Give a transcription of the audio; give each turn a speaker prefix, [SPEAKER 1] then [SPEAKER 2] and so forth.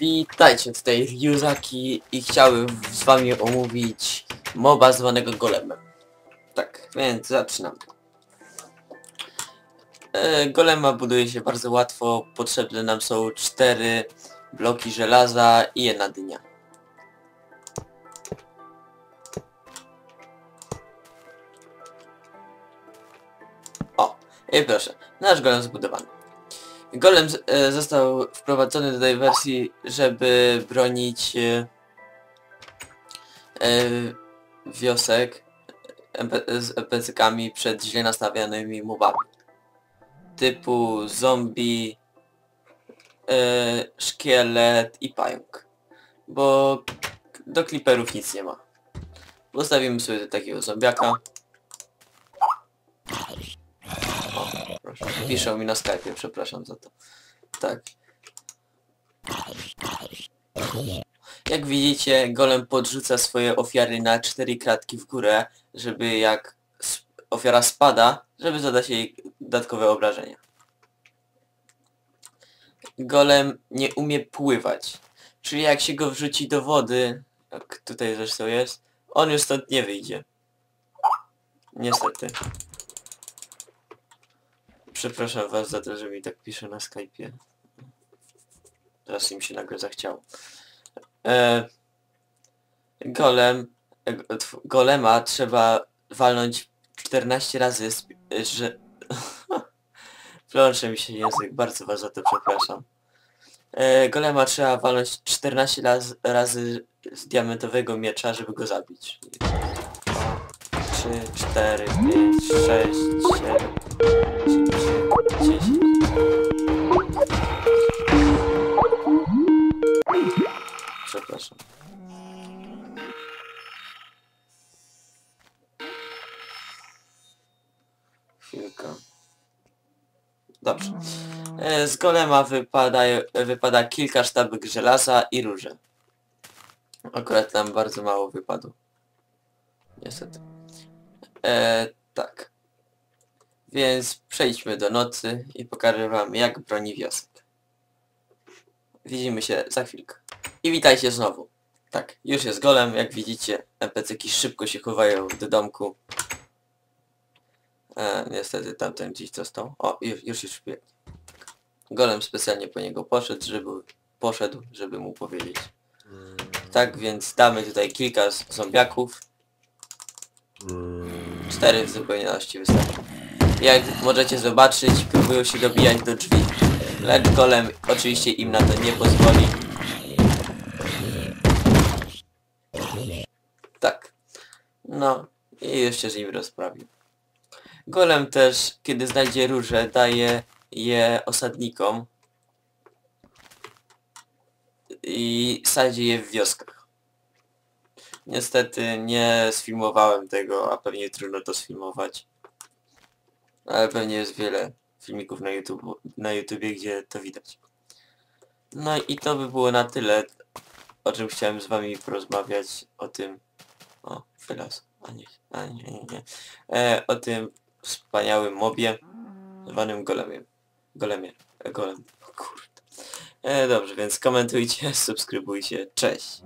[SPEAKER 1] Witajcie, tutaj Ryuzaki i chciałbym z wami omówić moba zwanego Golemem. Tak, więc zaczynam. E, golema buduje się bardzo łatwo, potrzebne nam są cztery bloki żelaza i jedna dynia. O, i proszę, nasz golem zbudowany. Golem e, został wprowadzony do tej wersji, żeby bronić e, e, wiosek z NPC-kami przed źle nastawionymi mobami. Typu zombie, szkielet i pająk. Bo do kliperów nic nie ma. Postawimy sobie takiego zombiaka. Proszę. Piszą mi na Skype'ie, przepraszam za to. Tak. Jak widzicie, golem podrzuca swoje ofiary na cztery kratki w górę, żeby jak ofiara spada, żeby zadać jej dodatkowe obrażenia. Golem nie umie pływać, czyli jak się go wrzuci do wody, jak tutaj zresztą jest, on już stąd nie wyjdzie. Niestety. Przepraszam was za to, że mi tak pisze na Skype'ie. Teraz im się nagle zachciało. E, golem, e, golema trzeba walnąć 14 razy, że... Plącze mi się język, bardzo was za to przepraszam. E, golema trzeba walnąć 14 raz, razy z diamentowego miecza, żeby go zabić. 3, 4, 5, 6, 7, Przepraszam. Chwilkę. Dobrze. E, Z golema wypada, wypada kilka sztabek żelaza i róże. Akurat tam bardzo mało wypadło. Niestety. E, tak. Więc przejdźmy do nocy i pokażę wam jak broni wiosek. Widzimy się za chwilkę. I witajcie znowu. Tak, już jest golem, jak widzicie. NPC-ki szybko się chowają do domku. E, niestety tamten gdzieś został. O, już, już już biegnie. Tak. Golem specjalnie po niego poszedł, żeby poszedł, żeby mu powiedzieć. Tak więc damy tutaj kilka zombiaków. Cztery w zupełności wystarczy. Jak możecie zobaczyć, próbują się dobijać do drzwi. Lecz golem oczywiście im na to nie pozwoli. Tak. No i jeszcze nim rozprawił. Golem też, kiedy znajdzie róże, daje je osadnikom i sadzi je w wioskach. Niestety nie sfilmowałem tego, a pewnie trudno to sfilmować. Ale pewnie jest wiele filmików na YouTube, na YouTubie, gdzie to widać. No i to by było na tyle, o czym chciałem z wami porozmawiać, o tym... O, wylas. A nie, a nie, nie, nie. E, o tym wspaniałym mobie, zwanym golemiem. Golemie. E, golem. Kurde. E, dobrze, więc komentujcie, subskrybujcie. Cześć.